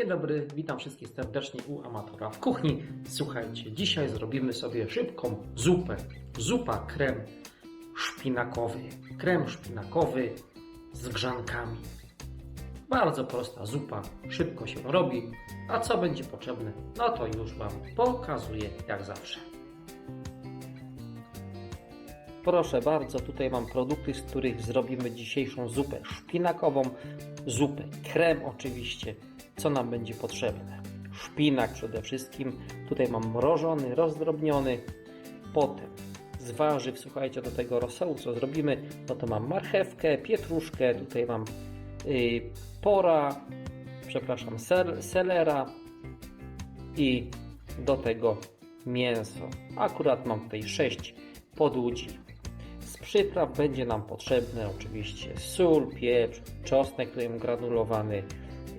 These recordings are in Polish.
Dzień dobry, witam wszystkich serdecznie u amatora w kuchni. Słuchajcie, dzisiaj zrobimy sobie szybką zupę. Zupa krem szpinakowy. Krem szpinakowy z grzankami. Bardzo prosta zupa, szybko się robi. A co będzie potrzebne? No to już Wam pokazuję jak zawsze. Proszę bardzo, tutaj mam produkty, z których zrobimy dzisiejszą zupę szpinakową, zupę krem oczywiście. Co nam będzie potrzebne? Szpinak przede wszystkim, tutaj mam mrożony, rozdrobniony, potem z warzyw, słuchajcie, do tego rosołu co zrobimy, no to mam marchewkę, pietruszkę, tutaj mam y, pora, przepraszam, sel, selera i do tego mięso. Akurat mam tutaj 6 podłudzi. Z przypraw będzie nam potrzebne oczywiście sól, pieprz, czosnek tutaj mam granulowany,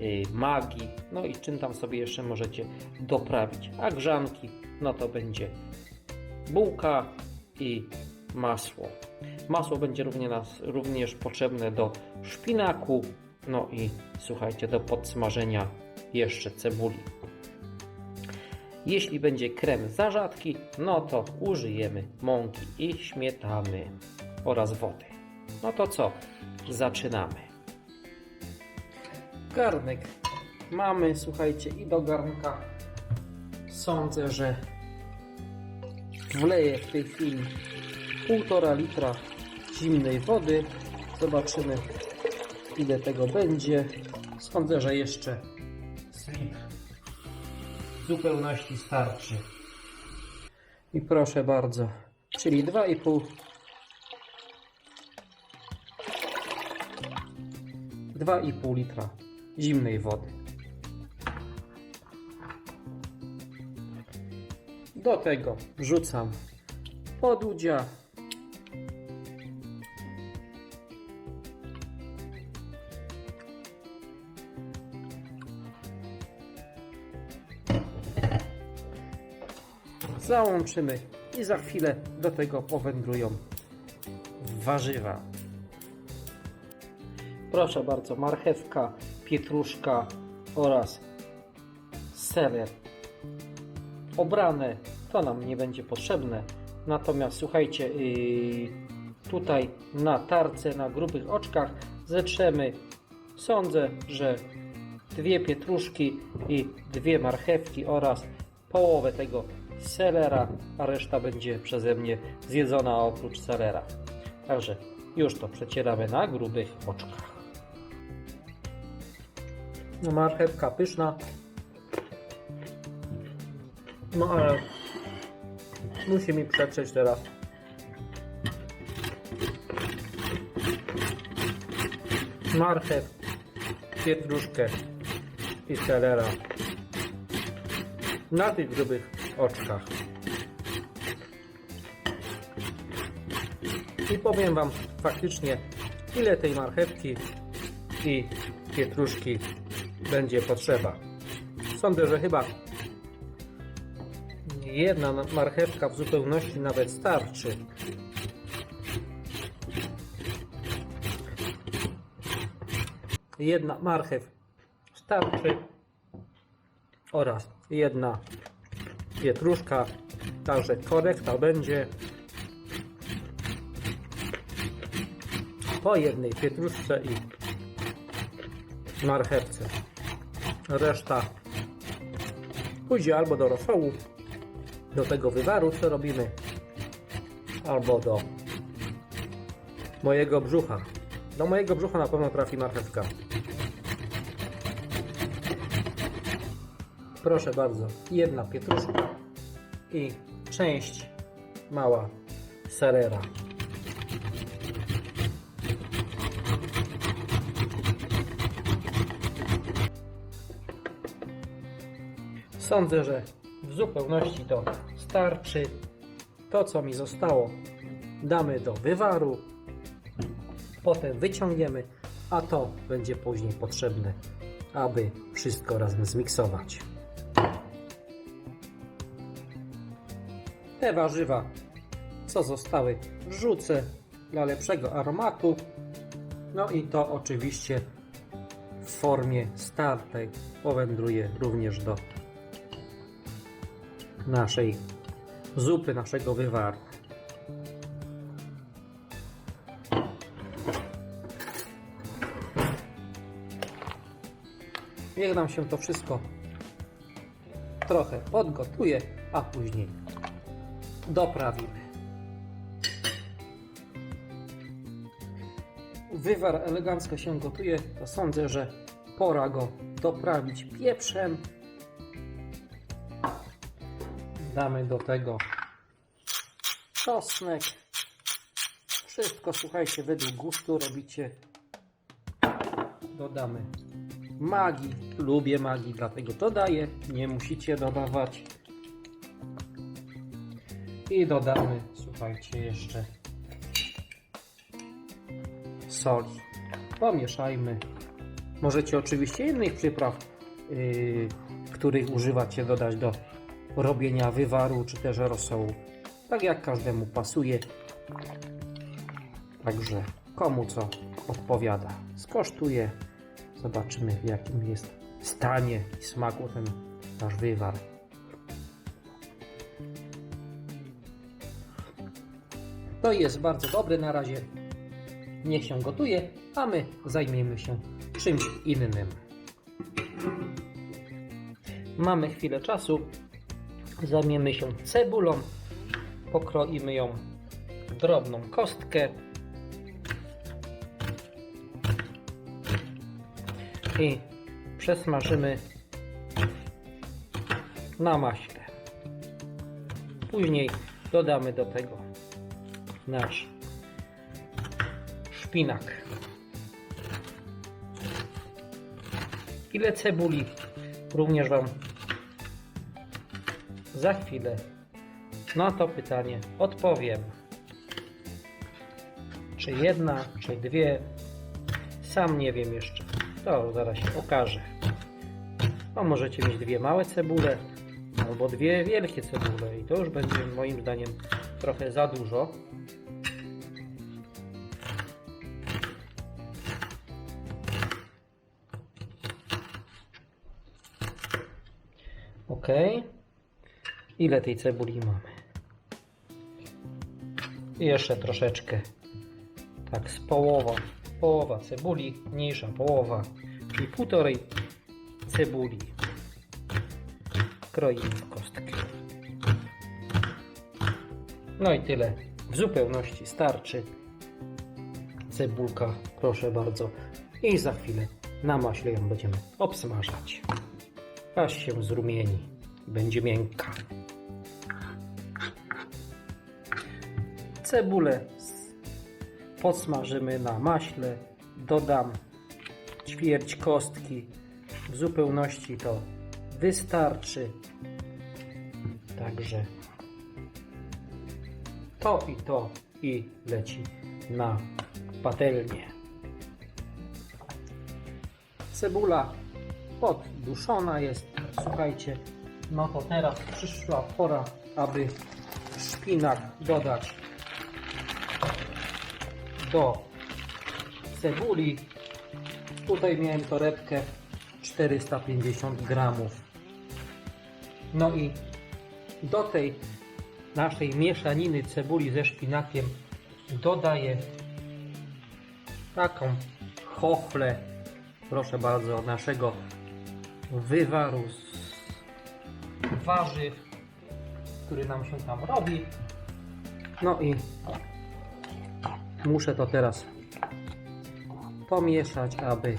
yy, magi, no i czym tam sobie jeszcze możecie doprawić. A grzanki, no to będzie bułka i masło. Masło będzie również, również potrzebne do szpinaku, no i słuchajcie, do podsmażenia jeszcze cebuli. Jeśli będzie krem za rzadki, no to użyjemy mąki i śmietany oraz wody. No to co? Zaczynamy. Garnek mamy, słuchajcie, i do garnka sądzę, że wleję w tej chwili półtora litra zimnej wody. Zobaczymy, ile tego będzie. Sądzę, że jeszcze litr w zupełności starczy. I proszę bardzo, czyli 2,5 2,5 litra zimnej wody. Do tego wrzucam podłudzia. Załączymy i za chwilę do tego powędrują warzywa. Proszę bardzo, marchewka, pietruszka oraz seler obrane, to nam nie będzie potrzebne. Natomiast słuchajcie, yy, tutaj na tarce, na grubych oczkach zetrzemy, sądzę, że dwie pietruszki i dwie marchewki oraz połowę tego selera, a reszta będzie przeze mnie zjedzona oprócz selera. Także już to przecieramy na grubych oczkach. No marchewka pyszna. No ale musi mi przetrzeć teraz. Marchew, pietruszkę i selera na tych grubych oczkach. I powiem Wam faktycznie, ile tej marchewki i pietruszki będzie potrzeba. Sądzę, że chyba jedna marchewka w zupełności nawet starczy. Jedna marchew starczy oraz jedna pietruszka, także korekta będzie po jednej pietruszce i marchewce. Reszta pójdzie albo do rosołu, do tego wywaru, co robimy, albo do mojego brzucha. Do mojego brzucha na pewno trafi marchewka. Proszę bardzo, jedna pietruszka i część mała serera. Sądzę, że w zupełności to starczy. To, co mi zostało, damy do wywaru. Potem wyciągniemy, a to będzie później potrzebne, aby wszystko razem zmiksować. Te warzywa, co zostały, wrzucę dla lepszego aromatu. No i to oczywiście w formie startej powędruje również do naszej zupy, naszego wywaru. Niech nam się to wszystko trochę podgotuje, a później doprawimy. Wywar elegancko się gotuje, to sądzę, że pora go doprawić pieprzem. Damy do tego czosnek. Wszystko, słuchajcie, według gustu robicie. Dodamy magii. Lubię magii, dlatego dodaję. Nie musicie dodawać. I dodamy, słuchajcie, jeszcze soli. Pomieszajmy. Możecie oczywiście innych przypraw, yy, których używacie, dodać do robienia wywaru czy też rosołu. Tak jak każdemu pasuje. Także komu co odpowiada. Skosztuję. Zobaczymy w jakim jest stanie i smaku ten nasz wywar. To jest bardzo dobry na razie. Niech się gotuje, a my zajmiemy się czymś innym. Mamy chwilę czasu. Zajmiemy się cebulą. Pokroimy ją w drobną kostkę. I przesmażymy na maśle. Później dodamy do tego nasz szpinak. Ile cebuli? Również Wam za chwilę na to pytanie odpowiem. Czy jedna, czy dwie? Sam nie wiem jeszcze. To zaraz się okaże. No, możecie mieć dwie małe cebule, albo dwie wielkie cebule i to już będzie moim zdaniem trochę za dużo. Ok. Ile tej cebuli mamy? I jeszcze troszeczkę. Tak, z połowa. Połowa cebuli, mniejsza połowa. Czyli półtorej cebuli. Kroimy w kostkę. No i tyle. W zupełności starczy. Cebulka, proszę bardzo. I za chwilę na maśle ją będziemy obsmażać. Aż się zrumieni. Będzie miękka. Cebulę podsmażymy na maśle. Dodam ćwierć kostki. W zupełności to wystarczy. Także to i to i leci na patelnię. Cebula podduszona jest. Słuchajcie, no to teraz przyszła pora, aby szpinak dodać do cebuli. Tutaj miałem torebkę 450 gramów. No i do tej naszej mieszaniny cebuli ze szpinakiem dodaję taką chochlę, proszę bardzo, naszego wywaru z warzyw, który nam się tam robi. No i muszę to teraz pomieszać, aby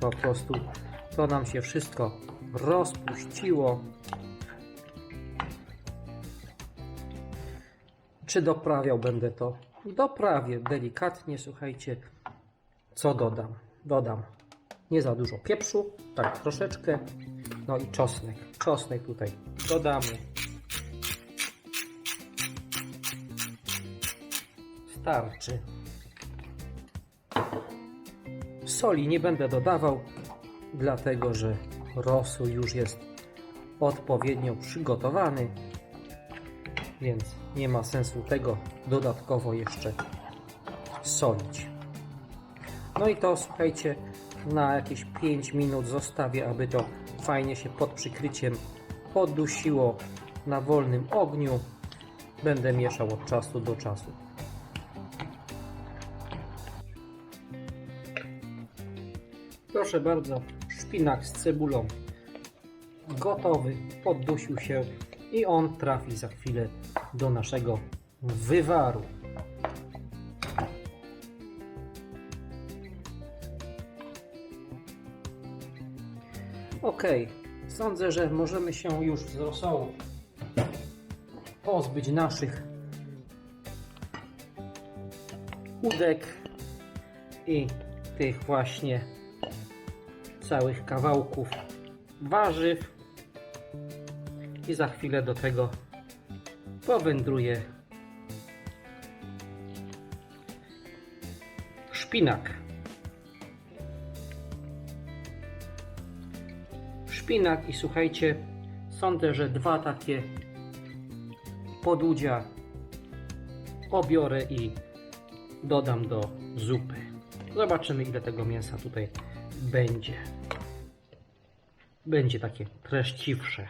po prostu to nam się wszystko rozpuściło. Czy doprawiał będę to? Doprawię delikatnie, słuchajcie. Co dodam? Dodam nie za dużo pieprzu, tak troszeczkę. No i czosnek. Czosnek tutaj dodamy. Starczy. Soli nie będę dodawał, dlatego że rosół już jest odpowiednio przygotowany, więc nie ma sensu tego dodatkowo jeszcze solić. No i to słuchajcie, na jakieś 5 minut zostawię, aby to fajnie się pod przykryciem podusiło na wolnym ogniu. Będę mieszał od czasu do czasu. Proszę bardzo, szpinak z cebulą gotowy, poddusił się i on trafi za chwilę do naszego wywaru. Ok, sądzę, że możemy się już z rosołu pozbyć naszych udek i tych właśnie całych kawałków warzyw i za chwilę do tego powędruje szpinak. Szpinak i słuchajcie, sądzę, że dwa takie podudzia obiorę i dodam do zupy. Zobaczymy ile tego mięsa tutaj będzie. Będzie takie treściwsze.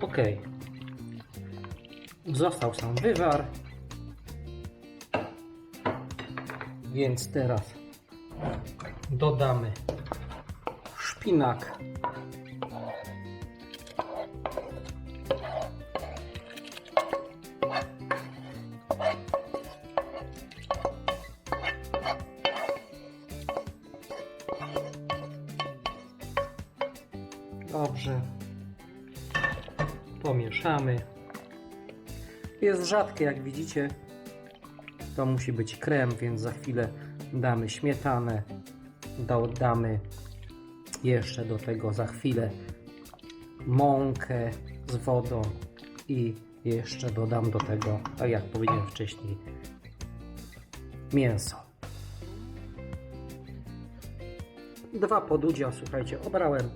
Ok. Został sam wywar. Więc teraz dodamy szpinak. Dobrze. Pomieszamy. Jest rzadkie, jak widzicie. To musi być krem, więc za chwilę damy śmietanę. Dodamy jeszcze do tego za chwilę mąkę z wodą i jeszcze dodam do tego, tak jak powiedziałem wcześniej, mięso. Dwa podudzia, słuchajcie, obrałem,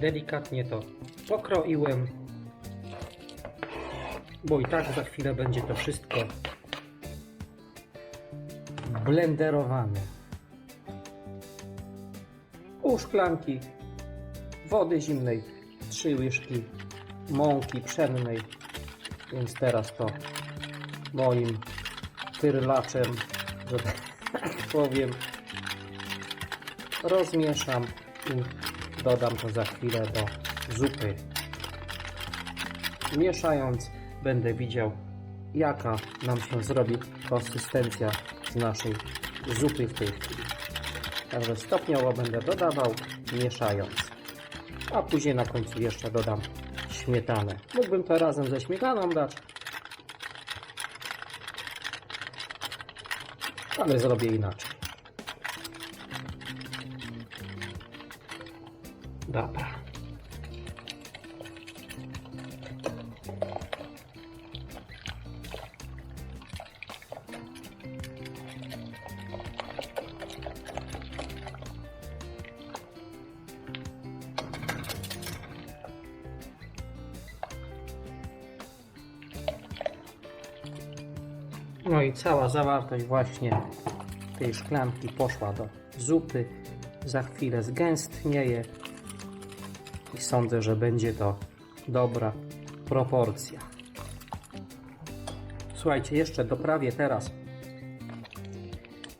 delikatnie to pokroiłem, bo i tak za chwilę będzie to wszystko blenderowane. Pół szklanki wody zimnej, trzy łyżki mąki pszennej, więc teraz to moim tyrlaczem, że tak powiem, rozmieszam i dodam to za chwilę do zupy. Mieszając będę widział jaka nam się zrobi konsystencja z naszej zupy w tej chwili. Także stopniowo będę dodawał, mieszając. A później na końcu jeszcze dodam śmietanę. Mógłbym to razem ze śmietaną dać, ale zrobię inaczej. Dobra. No i cała zawartość właśnie tej szklanki poszła do zupy. Za chwilę zgęstnieje i sądzę, że będzie to dobra proporcja. Słuchajcie, jeszcze doprawię teraz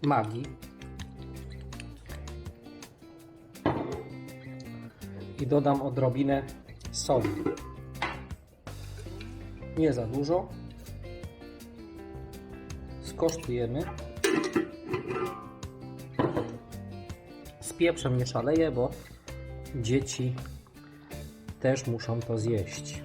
magii. I dodam odrobinę soli. Nie za dużo. Skosztujemy. Z pieprzem nie szaleję, bo dzieci też muszą to zjeść.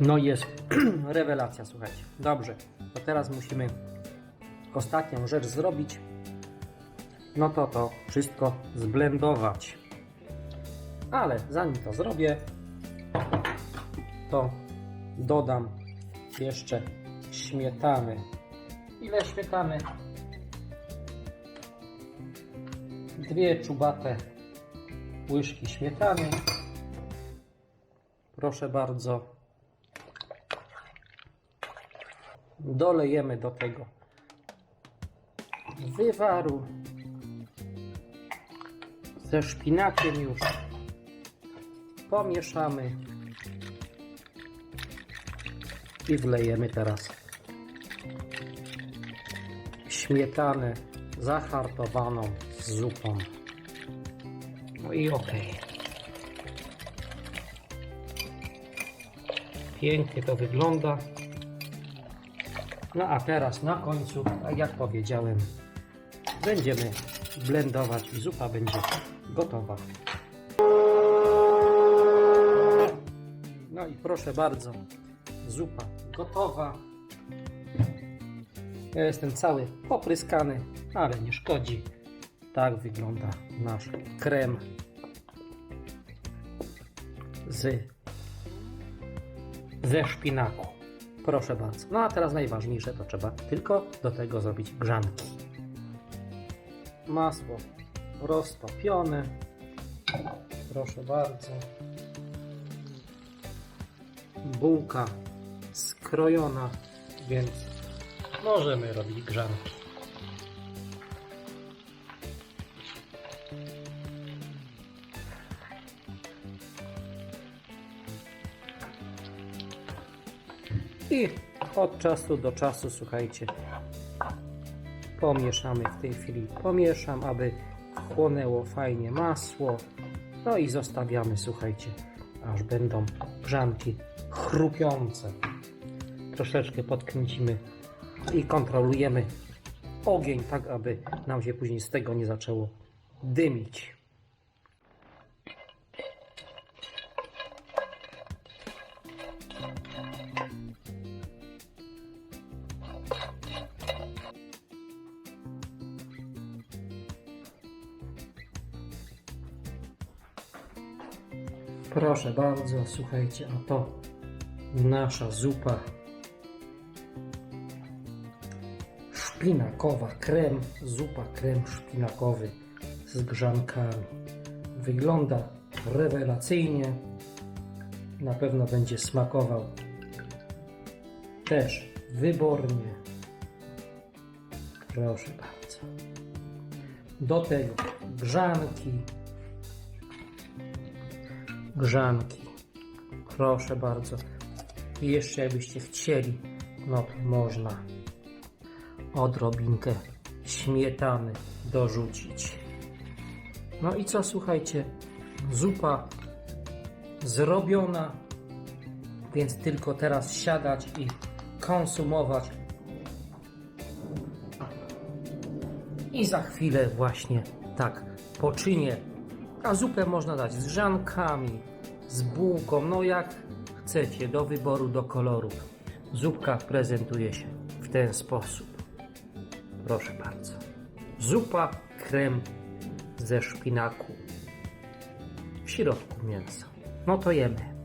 No jest rewelacja, słuchajcie. Dobrze, to teraz musimy ostatnią rzecz zrobić. No to to wszystko zblendować. Ale zanim to zrobię, to dodam jeszcze śmietany. Ile śmietany? dwie czubate łyżki śmietany. Proszę bardzo. Dolejemy do tego wywaru ze szpinakiem już. Pomieszamy i wlejemy teraz śmietanę zahartowaną z zupą. No i ok. Pięknie to wygląda. No a teraz na końcu, tak jak powiedziałem, będziemy blendować i zupa będzie gotowa. No i proszę bardzo, zupa gotowa. Ja jestem cały popryskany, ale nie szkodzi. Tak wygląda nasz krem z ze szpinaku. Proszę bardzo. No a teraz najważniejsze to trzeba tylko do tego zrobić grzanki. Masło roztopione. Proszę bardzo. Bułka skrojona, więc możemy robić grzanki. I od czasu do czasu, słuchajcie, pomieszamy w tej chwili. Pomieszam, aby chłonęło fajnie masło. No i zostawiamy, słuchajcie, aż będą grzanki chrupiące. Troszeczkę podkręcimy i kontrolujemy ogień, tak aby nam się później z tego nie zaczęło dymić. Proszę bardzo, słuchajcie, a to nasza zupa szpinakowa, krem, zupa, krem szpinakowy z grzankami. Wygląda rewelacyjnie. Na pewno będzie smakował też wybornie. Proszę bardzo. Do tego grzanki. Grzanki. Proszę bardzo. I jeszcze jakbyście chcieli, no to można odrobinkę śmietany dorzucić. No i co, słuchajcie, zupa zrobiona, więc tylko teraz siadać i konsumować. I za chwilę właśnie tak poczynię. A zupę można dać z grzankami, z bułką, no jak chcecie, do wyboru, do koloru. Zupka prezentuje się w ten sposób. Proszę bardzo. Zupa krem ze szpinaku. W środku mięso. No to jemy.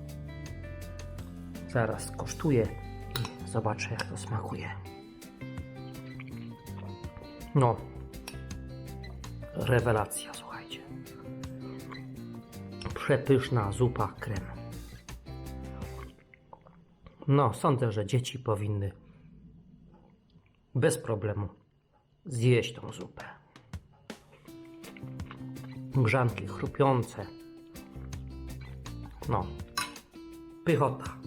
Zaraz kosztuję i zobaczę jak to smakuje. No. Rewelacja, słuchajcie. Przepyszna zupa krem. No, sądzę, że dzieci powinny bez problemu zjeść tą zupę. Grzanki chrupiące. No, pychota.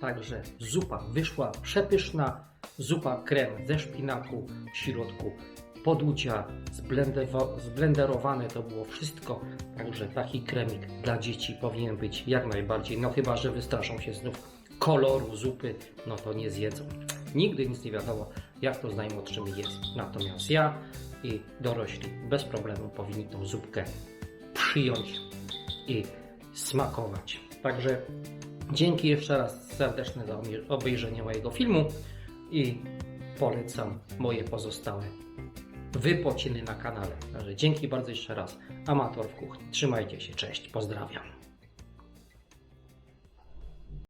Także zupa wyszła przepyszna. Zupa krem ze szpinaku w środku zblendewo- zblenderowane to było wszystko. Także taki kremik dla dzieci powinien być jak najbardziej. No chyba, że wystraszą się znów koloru zupy, no to nie zjedzą. Nigdy nic nie wiadomo, jak to z najmłodszymi jest. Natomiast ja i dorośli bez problemu powinni tą zupkę przyjąć i smakować. Także dzięki jeszcze raz serdeczne za obejrzenie mojego filmu i polecam moje pozostałe wypociny na kanale. Także dzięki bardzo jeszcze raz. Amator w kuchni. Trzymajcie się, cześć, pozdrawiam.